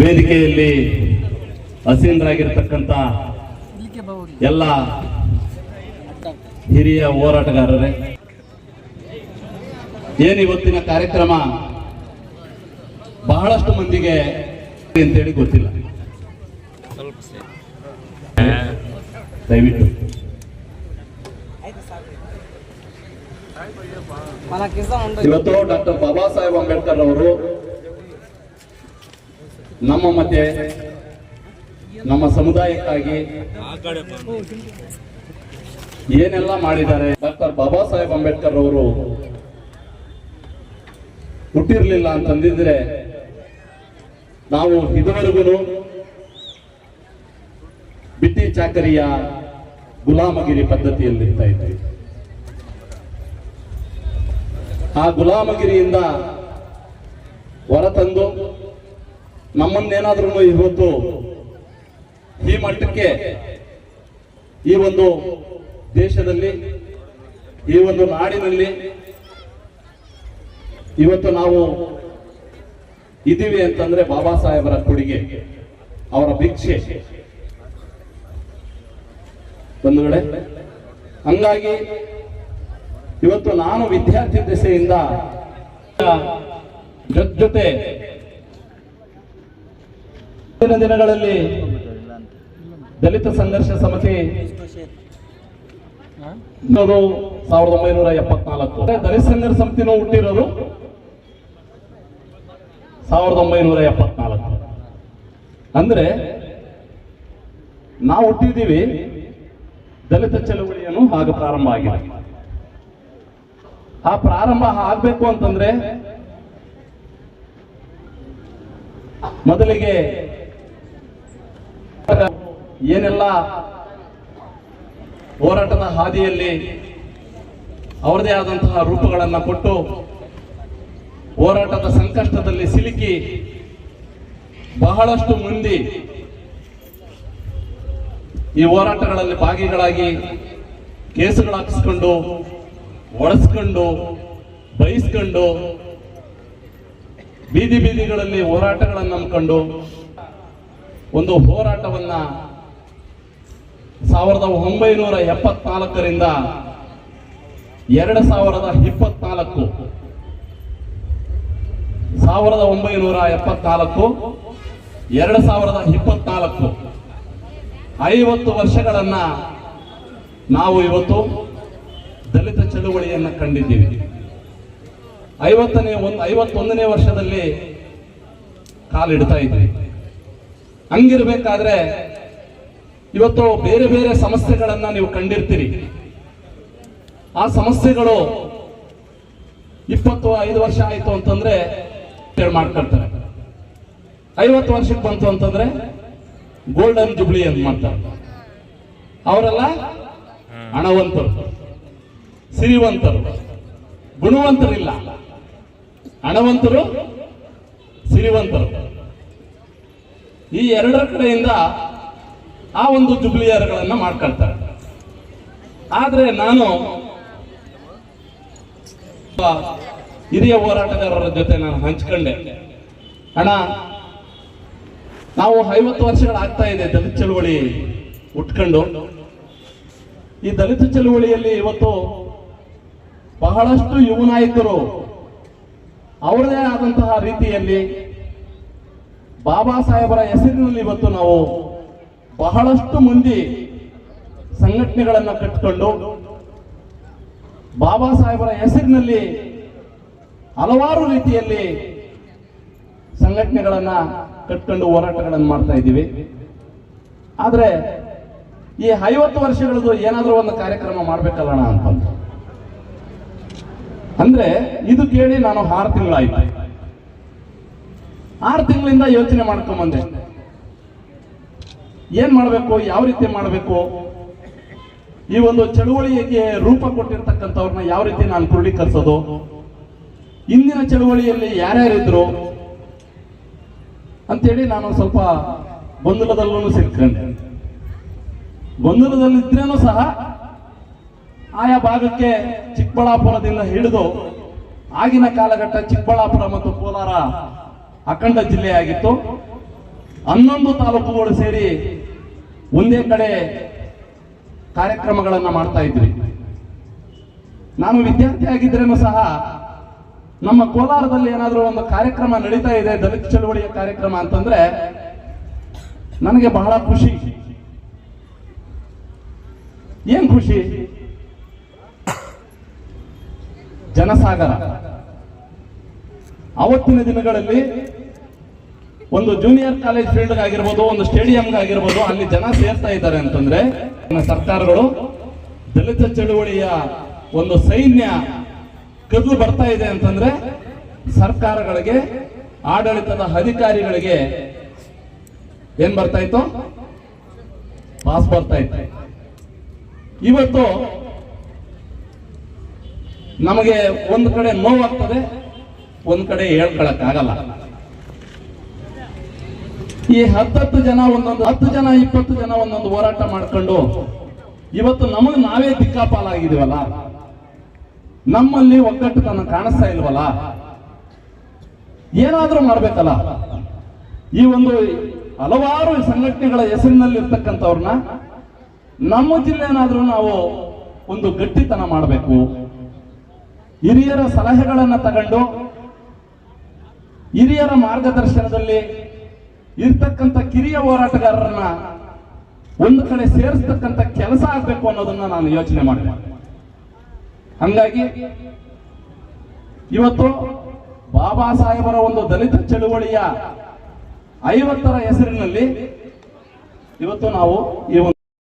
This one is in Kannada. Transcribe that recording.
ವೇದಿಕೆಯಲ್ಲಿ ಹಸೀನರಾಗಿರ್ತಕ್ಕಂಥ ಎಲ್ಲ ಹಿರಿಯ ಹೋರಾಟಗಾರರೇ ಏನು ಇವತ್ತಿನ ಕಾರ್ಯಕ್ರಮ? ಬಹಳಷ್ಟು ಮಂದಿಗೆ ಅಂತೇಳಿ ಗೊತ್ತಿಲ್ಲ. ದಯವಿಟ್ಟು. ಇವತ್ತು ಡಾಕ್ಟರ್ ಬಾಬಾ ಸಾಹೇಬ್ ಅಂಬೇಡ್ಕರ್ ಅವರು ನಮ್ಮ ಮತ್ತೆ ನಮ್ಮ ಸಮುದಾಯಕ್ಕಾಗಿ ಏನೆಲ್ಲ ಮಾಡಿದ್ದಾರೆ? ಡಾಕ್ಟರ್ ಬಾಬಾ ಸಾಹೇಬ್ ಅಂಬೇಡ್ಕರ್ ಅವರು ಹುಟ್ಟಿರಲಿಲ್ಲ ಅಂತಂದಿದ್ರೆ ನಾವು ಇದುವರೆಗೂ ಬಿಟ್ಟಿ ಚಾಕರಿಯ ಗುಲಾಮಗಿರಿ ಪದ್ಧತಿಯಲ್ಲಿರ್ತಾ ಇದ್ವಿ. ಆ ಗುಲಾಮಗಿರಿಯಿಂದ ಹೊರತಂದು ನಮ್ಮನ್ನೇನಾದ್ರೂ ಇವತ್ತು ಈ ಮಟ್ಟಕ್ಕೆ ಈ ಒಂದು ದೇಶದಲ್ಲಿ, ಈ ಒಂದು ನಾಡಿನಲ್ಲಿ ಇವತ್ತು ನಾವು ಇದ್ದೀವಿ ಅಂತಂದ್ರೆ ಬಾಬಾ ಸಾಹೇಬರ ಕೊಡುಗೆ, ಅವರ ಭಿಕ್ಷೆ. ಕಡೆ ಹಂಗಾಗಿ ಇವತ್ತು ನಾನು ವಿದ್ಯಾರ್ಥಿ ದೆಸೆಯಿಂದ ಜೊತೆ ಮುಂದಿನ ದಿನಗಳಲ್ಲಿ ದಲಿತ ಸಂಘರ್ಷ ಸಮಿತಿ ಸಾವಿರದ ಒಂಬೈನೂರ ಎಪ್ಪತ್ನಾಲ್ಕು. ದಲಿತ ಸಂಘರ್ಷ ಸಮಿತಿನೂ ಹುಟ್ಟಿರೋದು ಸಾವಿರದ ಒಂಬೈನೂರ ಎಪ್ಪತ್ನಾಲ್ಕು. ಅಂದ್ರೆ ನಾವು ಹುಟ್ಟಿದ್ದೀವಿ, ದಲಿತ ಚಳವಳಿಯನ್ನು ಆಗ ಪ್ರಾರಂಭ ಆಗಿದೆ. ಆ ಪ್ರಾರಂಭ ಆಗಬೇಕು ಅಂತಂದ್ರೆ ಮೊದಲಿಗೆ ಏನೆಲ್ಲ ಹೋರಾಟದ ಹಾದಿಯಲ್ಲಿ ಅವರದೇ ಆದಂತಹ ರೂಪಗಳನ್ನು ಕೊಟ್ಟು ಹೋರಾಟದ ಸಂಕಷ್ಟದಲ್ಲಿ ಸಿಲುಕಿ ಬಹಳಷ್ಟು ಮಂದಿ ಈ ಹೋರಾಟಗಳಲ್ಲಿ ಭಾಗಿಗಳಾಗಿ ಕೇಸುಗಳು ಹಾಕಿಸ್ಕೊಂಡು ಒಳಸ್ಕೊಂಡು ಬಯಸ್ಕೊಂಡು ಬೀದಿ ಬೀದಿಗಳಲ್ಲಿ ಹೋರಾಟಗಳನ್ನು ನಂಬ್ಕೊಂಡು ಒಂದು ಹೋರಾಟವನ್ನ ಸಾವಿರದ ಒಂಬೈನೂರ ಎಪ್ಪತ್ನಾಲ್ಕರಿಂದ ಎರಡು ಸಾವಿರದ ಇಪ್ಪತ್ನಾಲ್ಕು. ಸಾವಿರದ ಒಂಬೈನೂರ ಎಪ್ಪತ್ನಾಲ್ಕು, ಎರಡು ಸಾವಿರದ ಇಪ್ಪತ್ನಾಲ್ಕು. ಐವತ್ತು ವರ್ಷಗಳನ್ನ ನಾವು ಇವತ್ತು ದಲಿತ ಚಳುವಳಿಯನ್ನು ಕಂಡಿದ್ದೀವಿ. ಐವತ್ತನೇ ಒಂದು, ಐವತ್ತೊಂದನೇ ವರ್ಷದಲ್ಲಿ ಕಾಲಿಡ್ತಾ ಇದ್ವಿ. ಹಂಗಿರ್ಬೇಕಾದ್ರೆ ಇವತ್ತು ಬೇರೆ ಬೇರೆ ಸಮಸ್ಯೆಗಳನ್ನ ನೀವು ಕಂಡಿರ್ತೀರಿ. ಆ ಸಮಸ್ಯೆಗಳು ಇಪ್ಪತ್ತು, ಐದು ವರ್ಷ ಆಯಿತು ಅಂತಂದ್ರೆ ಕೇಳ್ ಮಾಡ್ಕೊಳ್ತಾರೆ ಐವತ್ತು ವರ್ಷಕ್ಕೆ ಬಂತು ಅಂತಂದ್ರೆ ಗೋಲ್ಡನ್ ಜುಬ್ಲಿ ಅಂತ ಮಾಡ್ತಾರೆ. ಅವರೆಲ್ಲ ಹಣವಂತರು, ಸಿರಿವಂತರು, ಗುಣವಂತರಿಲ್ಲ. ಹಣವಂತರು, ಸಿರಿವಂತರು. ಈ ಎರಡರ ಕಡೆಯಿಂದ ಆ ಒಂದು ಜುಬ್ಲಿಯರ್ಗಳನ್ನ ಮಾಡ್ಕೊಳ್ತಾರೆ. ಆದರೆ ನಾನು ಹಿರಿಯ ಹೋರಾಟಗಾರರ ಜೊತೆ ನಾನು ಹಂಚ್ಕೊಂಡೆ. ಅಣ್ಣ, ನಾವು ಐವತ್ತು ವರ್ಷಗಳಾಗ್ತಾ ಇದೆ ದಲಿತ ಚಳುವಳಿ ಉಟ್ಕೊಂಡು. ಈ ದಲಿತ ಚಳುವಳಿಯಲ್ಲಿ ಇವತ್ತು ಬಹಳಷ್ಟು ಯುವ ನಾಯಕರು ಅವರದೇ ಆದಂತಹ ರೀತಿಯಲ್ಲಿ ಬಾಬಾ ಸಾಹೇಬರ ಹೆಸರಿನಲ್ಲಿ ಇವತ್ತು ನಾವು ಬಹಳಷ್ಟು ಮಂದಿ ಸಂಘಟನೆಗಳನ್ನ ಕಟ್ಟಿಕೊಂಡು ಬಾಬಾ ಸಾಹೇಬರ ಹೆಸರಿನಲ್ಲಿ ಹಲವಾರು ರೀತಿಯಲ್ಲಿ ಸಂಘಟನೆಗಳನ್ನ ಕಟ್ಕೊಂಡು ಹೋರಾಟಗಳನ್ನು ಮಾಡ್ತಾ ಇದ್ದೀವಿ. ಆದ್ರೆ ಈ ಐವತ್ತು ವರ್ಷಗಳದ್ದು ಏನಾದರೂ ಒಂದು ಕಾರ್ಯಕ್ರಮ ಮಾಡ್ಬೇಕಲ್ಲಣ ಅಂತ ಅಂದ್ರೆ ಇದು ಕೇಳಿ ನಾನು ಆರು ತಿಂಗಳಾಯ್ತು. ಆರು ತಿಂಗಳಿಂದ ಯೋಚನೆ ಮಾಡ್ಕೊಂಬಂದೆ ಏನ್ ಮಾಡಬೇಕು, ಯಾವ ರೀತಿ ಮಾಡಬೇಕು? ಈ ಒಂದು ಚಳುವಳಿಗೆ ರೂಪ ಕೊಟ್ಟಿರ್ತಕ್ಕಂಥವ್ರನ್ನ ಯಾವ ರೀತಿ ನಾನು ಕ್ರೋಢೀಕರಿಸೋದು? ಇಂದಿನ ಚಳುವಳಿಯಲ್ಲಿ ಯಾರ್ಯಾರಿದ್ರು? ಅಂತೇಳಿ ನಾನು ಸ್ವಲ್ಪ ಗೊಂದಲದಲ್ಲೂ ಸಿಕ್ಕೊಂಡೆ ಗೊಂದಲದಲ್ಲಿದ್ರೇನೂ ಸಹ ಆಯಾ ಭಾಗಕ್ಕೆ ಚಿಕ್ಕಬಳ್ಳಾಪುರದಿಂದ ಹಿಡಿದು ಆಗಿನ ಕಾಲಘಟ್ಟ ಚಿಕ್ಕಬಳ್ಳಾಪುರ ಮತ್ತು ಕೋಲಾರ ಅಖಂಡ ಜಿಲ್ಲೆಯಾಗಿತ್ತು. ಹನ್ನೊಂದು ತಾಲೂಕುಗಳು ಸೇರಿ ಒಂದೇ ಕಡೆ ಕಾರ್ಯಕ್ರಮಗಳನ್ನು ಮಾಡ್ತಾ ಇದ್ರಿ. ನಾನು ವಿದ್ಯಾರ್ಥಿ ಆಗಿದ್ರೇನು ಸಹ ನಮ್ಮ ಕೋಲಾರದಲ್ಲಿ ಏನಾದರೂ ಒಂದು ಕಾರ್ಯಕ್ರಮ ನಡೀತಾ ಇದೆ, ದಲಿತ ಚಳವಳಿಯ ಕಾರ್ಯಕ್ರಮ ಅಂತಂದ್ರೆ ನನಗೆ ಬಹಳ ಖುಷಿ. ಏನ್ ಖುಷಿ? ಜನಸಾಗರ. ಅವತ್ತಿನ ದಿನಗಳಲ್ಲಿ ಒಂದು ಜೂನಿಯರ್ ಕಾಲೇಜ್ ಫೀಲ್ಡ್ ಆಗಿರ್ಬೋದು, ಒಂದು ಸ್ಟೇಡಿಯಂ ಆಗಿರ್ಬೋದು, ಅಲ್ಲಿ ಜನ ಸೇರ್ತಾ ಇದ್ದಾರೆ ಅಂತಂದ್ರೆ ಸರ್ಕಾರಗಳು ದಲಿತ ಚಳುವಳಿಯ ಒಂದು ಸೈನ್ಯ ಕದಲು ಬರ್ತಾ ಇದೆ ಅಂತಂದ್ರೆ ಸರ್ಕಾರಗಳಿಗೆ, ಆಡಳಿತದ ಅಧಿಕಾರಿಗಳಿಗೆ ಏನ್ ಬರ್ತಾ ಇತ್ತು? ಪಾಸ್ ಬರ್ತಾ ಇತ್ತು. ಇವತ್ತು ನಮಗೆ ಒಂದು ಕಡೆ ನೋವಾಗ್ತದೆ, ಒಂದ್ ಕಡೆ ಹೇಳ್ಕೊಳಕ್ ಈ ಹತ್ತತ್ತು ಜನ ಒಂದೊಂದು, ಹತ್ತು ಜನ, ಇಪ್ಪತ್ತು ಜನ ಒಂದೊಂದು ಹೋರಾಟ ಮಾಡ್ಕೊಂಡು ಇವತ್ತು ನಮಗೆ ನಾವೇ ದಿಕ್ಕಾಪಾಲಾಗಿದೀವಲ್ಲ ನಮ್ಮಲ್ಲಿ ಒಗ್ಗಟ್ಟುತನ ಕಾಣಿಸ್ತಾ ಇಲ್ವಲ್ಲ? ಏನಾದ್ರೂ ಮಾಡ್ಬೇಕಲ್ಲ? ಈ ಒಂದು ಹಲವಾರು ಸಂಘಟನೆಗಳ ಹೆಸರಿನಲ್ಲಿ ಇರ್ತಕ್ಕಂಥವ್ರನ್ನ ನಮ್ಮ ಜಿಲ್ಲೆನಾದ್ರೂ ನಾವು ಒಂದು ಗಟ್ಟಿತನ ಮಾಡಬೇಕು. ಹಿರಿಯರ ಸಲಹೆಗಳನ್ನು ತಗೊಂಡು, ಹಿರಿಯರ ಮಾರ್ಗದರ್ಶನದಲ್ಲಿ ಇರ್ತಕ್ಕಂಥ ಕಿರಿಯ ಹೋರಾಟಗಾರರನ್ನ ಒಂದು ಕಡೆ ಸೇರಿಸ್ತಕ್ಕಂಥ ಕೆಲಸ ಆಗ್ಬೇಕು ಅನ್ನೋದನ್ನ ನಾನು ಯೋಚನೆ ಮಾಡಿದೆ. ಹಂಗಾಗಿ ಇವತ್ತು ಬಾಬಾ ಸಾಹೇಬರ ಒಂದು ದಲಿತ ಚಳುವಳಿಯ ಐವತ್ತರ ಹೆಸರಿನಲ್ಲಿ ಇವತ್ತು ನಾವು ಈ